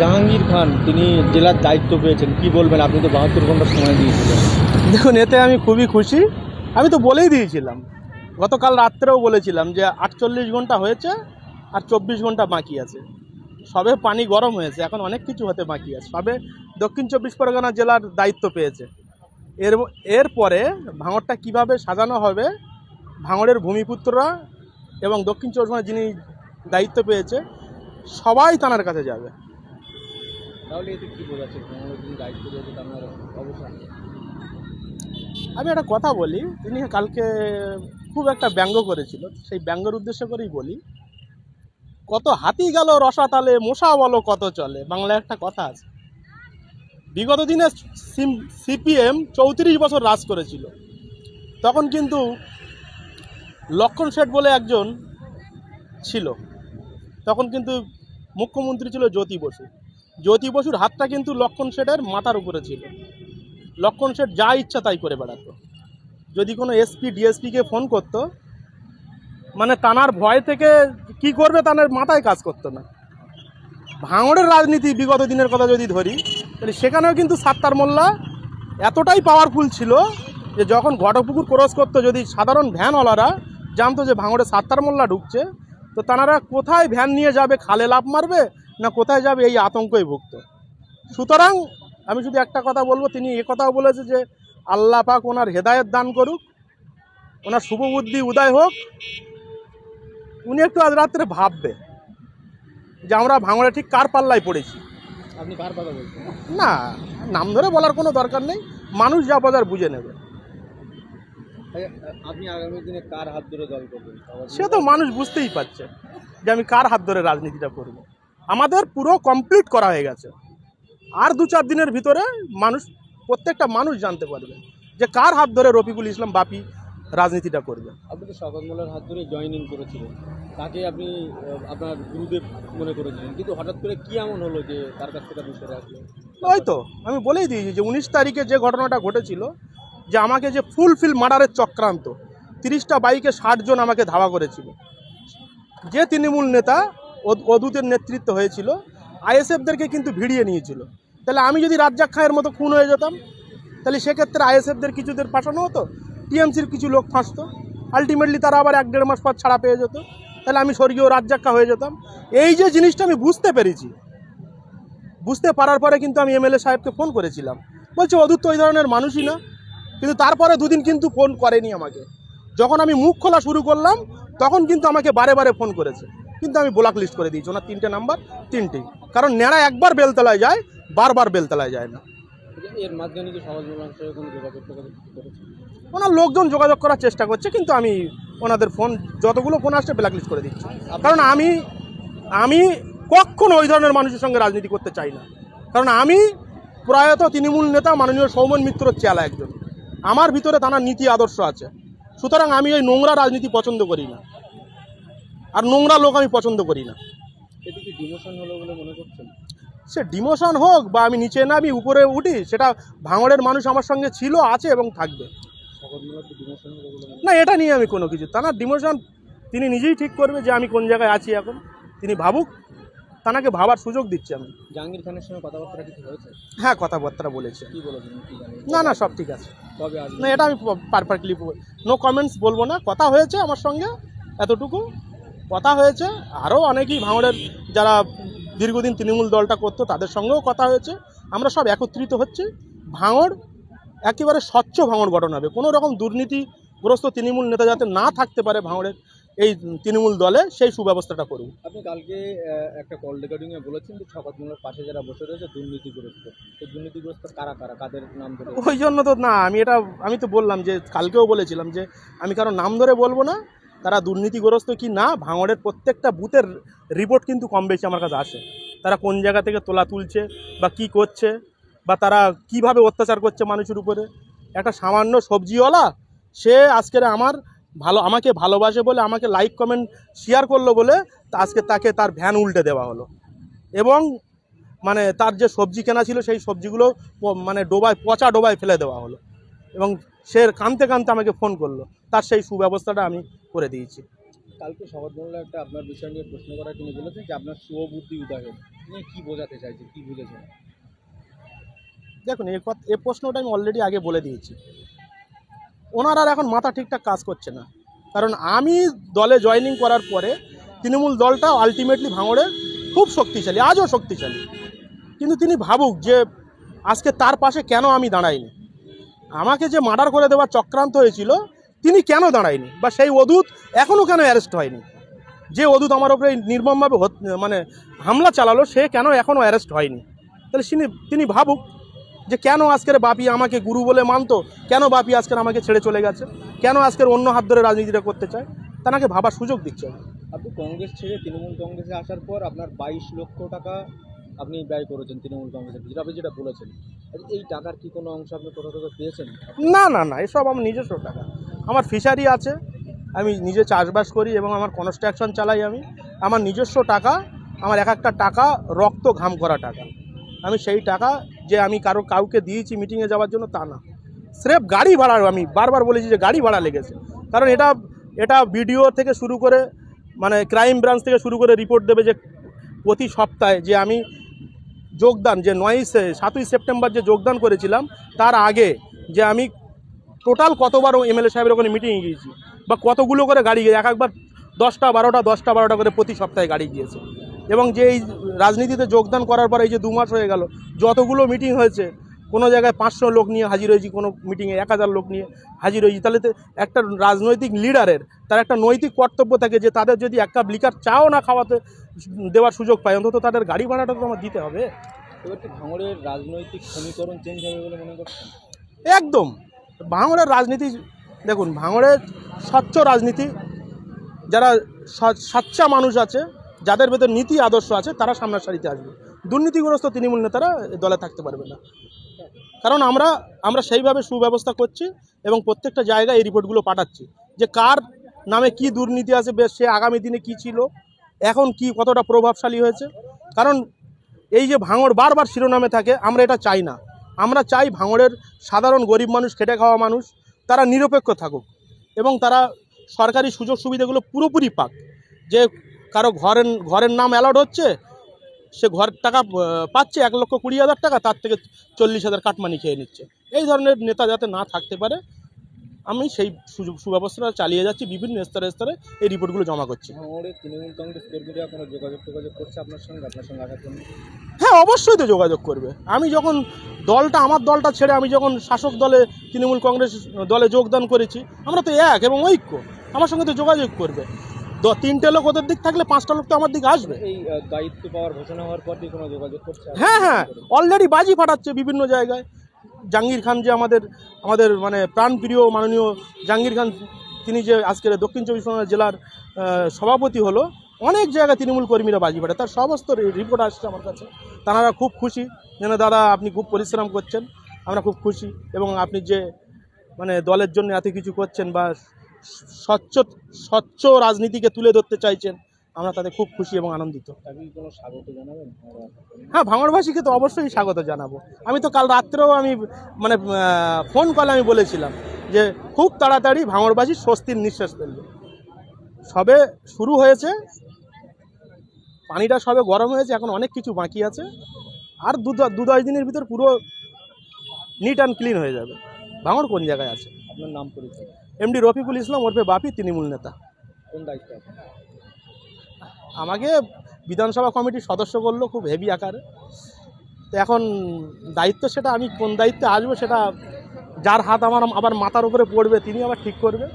জাহাঙ্গীর খান, তিনি জেলার দায়িত্ব পেয়েছেন। কি বলবেন? আপনি তো বাহাত্তর ঘণ্টা সময় দিয়েছিলেন। দেখুন, এতে আমি খুবই খুশি। আমি তো বলেই দিয়েছিলাম। গতকাল রাত্রেও বলেছিলাম যে আটচল্লিশ ঘণ্টা হয়েছে আর চব্বিশ ঘণ্টা বাকি আছে। সবে পানি গরম হয়েছে, এখন অনেক কিছু হতে বাকি আছে। সবে দক্ষিণ চব্বিশ পরগনা জেলার দায়িত্ব পেয়েছে। এর, এরপরে ভাঙড়টা কীভাবে সাজানো হবে, ভাঙড়ের ভূমিপুত্ররা এবং দক্ষিণ চব্বিশ পরগনা যিনি দায়িত্ব পেয়েছে, সবাই তানার কাছে যাবে। তাহলে এতে বোঝাচ্ছে? অবসান আমি একটা কথা বলি, তিনি কালকে খুব একটা ব্যঙ্গ করেছিল, সেই ব্যঙ্গের উদ্দেশ্য করেই বলি। কত হাতি গেল রসাতালে, মশা বলো কত চলে, বাংলায় একটা কথা আছে। বিগত দিনে সিপিএম চৌত্রিশ বছর রাজ করেছিল। তখন কিন্তু লক্ষণ শেঠ বলে একজন ছিল। তখন কিন্তু মুখ্যমন্ত্রী ছিল জ্যোতি বসু। জ্যোতি বসুর হাতটা কিন্তু লক্ষণ শেঠের মাথার উপরে ছিল। লক্ষণ শেঠ যা ইচ্ছা তাই করে বেড়াতো। যদি কোনো এসপি ডিএসপিকে ফোন করতো মানে টানার ভয় থেকে কি করবে তাদের মাথায় কাজ করতো না। ভাঙড়ের রাজনীতি বিগত দিনের কথা যদি ধরি, তাহলে সেখানেও কিন্তু সাত্তার মোল্লা এতটাই পাওয়ারফুল ছিল যে যখন ঘটপুকুর ক্রস করতো, যদি সাধারণ ভ্যানওয়ালারা জানতো যে ভাঙড়ে সাত্তার মোল্লা ঢুকছে, তো তারা কোথায় ভ্যান নিয়ে যাবে, খালে লাভ মারবে না কোথায় যাবে এই আতঙ্কই ভুক্ত। সুতরাং আমি শুধু একটা কথা বলব তিনি এ কথাও বলেছে যে আল্লাহ পাক ওনার হেদায়েত দান করুক ওনার শুভ বুদ্ধি উদয় হোক। উনি একটু আজ রাত্রে ভাববে যে আমরা ভাঙড়া ঠিক কার পাল্লায় পড়েছি। আপনি কার কথা বলছেন? না নাম ধরে বলার কোনো দরকার নেই মানুষ যা বাজার বুঝে নেবে। আপনি আগামী দিনে কার হাত ধরে দল করবেন? সে তো মানুষ বুঝতেই পারছে যে আমি কার হাত ধরে রাজনীতিটা করব। আমাদের পুরো কমপ্লিট করা হয়ে গেছে। আর দু চার দিনের ভিতরে মানুষ প্রত্যেকটা মানুষ জানতে পারবে যে কার হাত ধরে রফিকুল ইসলাম বাপি রাজনীতিটা করবে। আপনি তো মোল্লার হাত ধরে জয়েন ইন করেছিলেন। তাকে আপনি আপনার গুরুদেব মনে করেছিলেন। কিন্তু হঠাৎ করে কি এমন হলো যে তার কাছ থেকে আপনি সরে আসলেন? ওই তো আমি বলেই দিয়েছি যে উনিশ তারিখে যে ঘটনাটা ঘটেছিল যে আমাকে যে ফুলফিল মার্ডারের চক্রান্ত তিরিশটা বাইকে ষাটজন আমাকে ধাওয়া করেছিল। যে তৃণমূল নেতা অদূতের নেতৃত্ব হয়েছিল। আইএসএফদেরকে কিন্তু ভিড়িয়ে নিয়েছিল। তাহলে আমি যদি রাজ্জাক খাঁয়ের মতো খুন হয়ে যেতাম, তাহলে সেক্ষেত্রে আইএসএফদের কিছুদের ফাঁসানো হতো? টিএমসির কিছু লোক ফাঁসতো। আলটিমেটলি তারা আবার এক দেড় মাস পর ছাড়া পেয়ে যেত। তাহলে আমি স্বর্গীয় রাজ্জাক্কা হয়ে যেতাম। এই যে জিনিসটা আমি বুঝতে পেরেছি, বুঝতে পারার পরে কিন্তু আমি এমএলএ সাহেবকে ফোন করেছিলাম। বলছে অদূত ওই ধরনের মানুষই না। কিন্তু তারপরে দুদিন কিন্তু ফোন করেনি আমাকে। যখন আমি মুখ খোলা শুরু করলাম, তখন কিন্তু আমাকে বারে বারে ফোন করেছে। কিন্তু আমি ব্লক লিস্ট করে দিয়েছি। ওনার তিনটে নাম্বার তিনটেই। কারণ নেড়া একবার বেলতলায় যায় বারবার বেলতলায় যায় না। এর মাধ্যমে কি সমাজ কোনো যোগাযোগ ওনার লোকজন যোগাযোগ করার চেষ্টা করছে কিন্তু আমি ওনাদের ফোন যতগুলো ফোন আসছে ব্ল্যাক লিস্ট করে দিচ্ছি। কারণ আমি আমি কখনো ওই ধরনের মানুষের সঙ্গে রাজনীতি করতে চাই না। কারণ আমি প্রয়াত তৃণমূল নেতা মাননীয় সৌমন মিত্রর চেলা একজন। আমার ভিতরে তার নীতি আদর্শ আছে। সুতরাং আমি ওই নোংরা রাজনীতি পছন্দ করি না। আর নোংরা লোক আমি পছন্দ করি না। সে ডিমোশন হোক বা আমি নিচে নামি উপরে উঠি সেটা ভাঙড়ের মানুষ আমার সঙ্গে ছিল আছে এবং থাকবে। না এটা নিয়ে আমি কোনো কিছু তার ডিমোশন তিনি নিজেই ঠিক করবে যে আমি কোন জায়গায় আছি এখন। তিনি ভাবুক তানাকে ভাবার সুযোগ দিচ্ছি আমি। জাহাঙ্গীর খানের সঙ্গে কথাবার্তা কিছু হয়েছে? হ্যাঁ কথাবার্তা বলেছে। কি বলেছেন? না না সব ঠিক আছে। না এটা আমি পারফেক্টলি নো কমেন্টস বলব না। কথা হয়েছে আমার সঙ্গে এতটুকু। কথা হয়েছে। আরও অনেকেই ভাঙড়ের যারা দীর্ঘদিন তৃণমূল দলটা করতো তাদের সঙ্গেও কথা হয়েছে। আমরা সব একত্রিত হচ্ছি। ভাঙড় একেবারে স্বচ্ছ ভাঙড় গঠন হবে। কোনো রকম দুর্নীতিগ্রস্ত তৃণমূল নেতা যাতে না থাকতে পারে ভাঙড়ের এই তৃণমূল দলে সেই সুব্যবস্থাটা করুন। আপনি কালকে একটা কল রেকর্ডিং এ বলেছেন যে শকত মোল্লার পাশে যারা বসে রয়েছে দুর্নীতিগ্রস্ত। তো দুর্নীতিগ্রস্ত কারা কারা? কাদের নাম ধরে? ওই জন্য তো না আমি এটা আমি তো বললাম যে কালকেও বলেছিলাম যে আমি কারও নাম ধরে বলব না। তারা দুর্নীতিগ্রস্ত কি না, ভাঙড়ের প্রত্যেকটা বুথের রিপোর্ট কিন্তু কম বেশি আমার কাছে আসে। তারা কোন জায়গা থেকে তোলা তুলছে বা কি করছে বা তারা কীভাবে অত্যাচার করছে মানুষের উপরে? একটা সামান্য সবজিওয়ালা, সে আজকের আমার ভালো, আমাকে ভালোবাসে বলে, আমাকে লাইক কমেন্ট শেয়ার করল বলে আজকে তাকে তার ভ্যান উল্টে দেওয়া হলো। এবং মানে তার যে সবজি কেনা ছিল, সেই সবজিগুলো মানে ডোবায়, পচা ডোবায় ফেলে দেওয়া হলো। এবং সে কানতে কানতে আমাকে ফোন করল। তার সেই সুব্যবস্থাটা আমি করে দিয়েছি। কালকে শপথমহলে একটা আপনার বিষয় নিয়ে প্রশ্ন করা তিনি বলেছেন যে আপনার শুভবুদ্ধি উদাহরণ। কি বোঝাতে চাইছে কি বুঝেছেন দেখুন এ কথা এ প্রশ্নটা আমি অলরেডি আগে বলে দিয়েছি। ওনার আর এখন মাথা ঠিকঠাক কাজ করছে না। কারণ আমি দলে জয়েনিং করার পরে তৃণমূল দলটা আলটিমেটলি ভাঙড়ে খুব শক্তিশালী আজও শক্তিশালী। কিন্তু তিনি ভাবুক যে আজকে তার পাশে কেন আমি দাঁড়াইনি। আমাকে যে মার্ডার করে দেওয়ার চক্রান্ত হয়েছিল, তিনি কেন দাঁড়ায়নি? বা সেই অদূত এখনও কেন অ্যারেস্ট হয়নি? যে অদূত আমার ওপরে নির্মমভাবে মানে হামলা চালালো, সে কেন এখনও অ্যারেস্ট হয়নি? তাহলে তিনি তিনি ভাবুক যে কেন আজকের বাপি আমাকে গুরু বলে মানতো? কেন বাপি আজকের আমাকে ছেড়ে চলে গেছে? কেন আজকের অন্য হাত ধরে রাজনীতিটা করতে চায়? তাকে ভাবার সুযোগ দিচ্ছে। আপনি কংগ্রেস ছেড়ে তৃণমূল কংগ্রেসে আসার পর আপনার বাইশ লক্ষ টাকা আপনি ব্যয় করেছেন তৃণমূল কংগ্রেসের আপনি যেটা বলেছেন আচ্ছা, এই টাকার কি কোনো অংশ আপনি কোথাও থেকে পেয়েছেন? না না না এসব আমার নিজস্ব টাকা। আমার ফিশারি আছে আমি নিজে চাষবাস করি এবং আমার কনস্ট্রাকশন চালাই আমি। আমার নিজস্ব টাকা আমার এক একটা টাকা রক্ত ঘাম করা টাকা। আমি সেই টাকা যে আমি কারও কাউকে দিয়েছি মিটিংয়ে যাওয়ার জন্য তা না। স্রেফ গাড়ি ভাড়া আমি বারবার বলেছি যে গাড়ি ভাড়া লেগেছে। কারণ এটা এটা ভিডিও থেকে শুরু করে মানে ক্রাইম ব্রাঞ্চ থেকে শুরু করে রিপোর্ট দেবে যে প্রতি সপ্তাহে যে আমি যোগদান, যে নয় সাতই সেপ্টেম্বর যে যোগদান করেছিলাম, তার আগে যে আমি টোটাল কতবার এমএলএ সাহেবের ওখানে মিটিংয়ে গিয়েছি বা কতগুলো করে গাড়ি গিয়ে, এক একবার দশটা, বারোটা দশটা, বারোটা করে প্রতি সপ্তাহে গাড়ি গিয়েছে। এবং যে এই রাজনীতিতে যোগদান করার পর এই যে দু মাস হয়ে গেল, যতগুলো মিটিং হয়েছে, কোনো জায়গায় পাঁচশো লোক নিয়ে হাজির হয়েছি, কোনো মিটিংয়ে এক হাজার লোক নিয়ে হাজির হয়েছি, তাহলে তো একটা রাজনৈতিক লিডারের তার একটা নৈতিক কর্তব্য থাকে যে তাদের যদি এক কাপ লিকার চাও না খাওয়াতে দেওয়ার সুযোগ পায় অন্তত তাদের গাড়ি ভাড়াটা তো আমার দিতে হবে। এবার কি ভাঙড়ের রাজনৈতিক সমীকরণ চেঞ্জ হবে বলে মনে করছেন? একদম। ভাঙড়ের রাজনীতি দেখুন ভাঙড়ের স্বচ্ছ রাজনীতি যারা স- সাচ্চা মানুষ আছে যাদের ভেতর নীতি আদর্শ আছে তারা সামনের সারিতে আসবে। দুর্নীতিগ্রস্ত তৃণমূল নেতারা দলে থাকতে পারবে না। কারণ আমরা আমরা সেইভাবে সুব্যবস্থা করছি এবং প্রত্যেকটা জায়গায় এই রিপোর্টগুলো পাঠাচ্ছি। যে কার নামে কি দুর্নীতি আছে বেশ সে আগামী দিনে কি ছিল এখন কি কতটা প্রভাবশালী হয়েছে? কারণ এই যে ভাঙড় বারবার শিরোনামে থাকে, আমরা এটা চাই না। আমরা চাই ভাঙড়ের সাধারণ গরিব মানুষ, খেটে খাওয়া মানুষ, তারা নিরপেক্ষ থাকুক এবং তারা সরকারি সুযোগ সুবিধাগুলো পুরোপুরি পাক। যে কারও ঘরের ঘরের নাম অ্যালাউড হচ্ছে, সে ঘর টাকা পাচ্ছে এক লক্ষ কুড়ি হাজার টাকা, তার থেকে চল্লিশ হাজার কাটমানি খেয়ে নিচ্ছে। এই ধরনের নেতা যাতে না থাকতে পারে আমি সেই সুব্যবস্থাটা চালিয়ে যাচ্ছি বিভিন্ন স্তরে স্তরে এই রিপোর্টগুলো জমা করছি। ভাঙড়ে তৃণমূল কংগ্রেস কর্মীরা কোনো যোগাযোগ টোগাযোগ করছে আপনার সঙ্গে? আপনার সঙ্গে আসার জন্য হ্যাঁ অবশ্যই তো যোগাযোগ করবে। আমি যখন দলটা আমার দলটা ছেড়ে আমি যখন শাসক দলে তৃণমূল কংগ্রেস দলে যোগদান করেছি আমরা তো এক এবং ঐক্য। আমার সঙ্গে তো যোগাযোগ করবে। তিনটে লোক ওদের দিক থাকলে পাঁচটা লোক তো আমার দিকে আসবে। এই দায়িত্ব পাওয়ার ঘোষণা হওয়ার পর কোনো যোগাযোগ করছে? হ্যাঁ হ্যাঁ অলরেডি বাজি ফাটাচ্ছে বিভিন্ন জায়গায়। জাহাঙ্গীর খান যে আমাদের আমাদের মানে প্রাণপ্রিয় মাননীয় জাহাঙ্গীর খান, তিনি যে আজকের দক্ষিণ চব্বিশ পরগনা জেলার সভাপতি হলো, অনেক জায়গায় তৃণমূল কর্মীরা বাজি ফাটে তার সমস্ত রিপোর্ট আসছে আমার কাছে। তারা খুব খুশি। যেন দাদা, আপনি খুব পরিশ্রম করছেন। আমরা খুব খুশি। এবং আপনি যে মানে দলের জন্য এত কিছু করছেন বা স্বচ্ছ স্বচ্ছ রাজনীতিকে তুলে ধরতে চাইছেন আমরা তাতে খুব খুশি এবং আনন্দিত? হ্যাঁ ভাঙড়বাসীকে তো অবশ্যই স্বাগত জানাব। আমি তো কাল রাত্রেও আমি মানে ফোন কলে আমি বলেছিলাম যে খুব তাড়াতাড়ি ভাঙড়বাসী স্বস্তির নিঃশ্বাস ফেলবে। সবে শুরু হয়েছে পানিটা সবে গরম হয়েছে এখন অনেক কিছু বাকি আছে আর দু দশ দিনের ভিতর পুরো নিট অ্যান্ড ক্লিন হয়ে যাবে। ভাঙড় কোন জায়গায় আছে? আপনার নাম পরিচয়? এমডি রফিকুল ইসলাম ওরফে বাপি তৃণমূল নেতা। কোন দায়িত্ব? আমাকে বিধানসভা কমিটির সদস্য করল খুব হেভি আকারে। তো এখন দায়িত্ব সেটা আমি কোন দায়িত্বে আসব সেটা যার হাত আমার আবার মাথার উপরে পড়বে, তিনি আবার ঠিক করবে।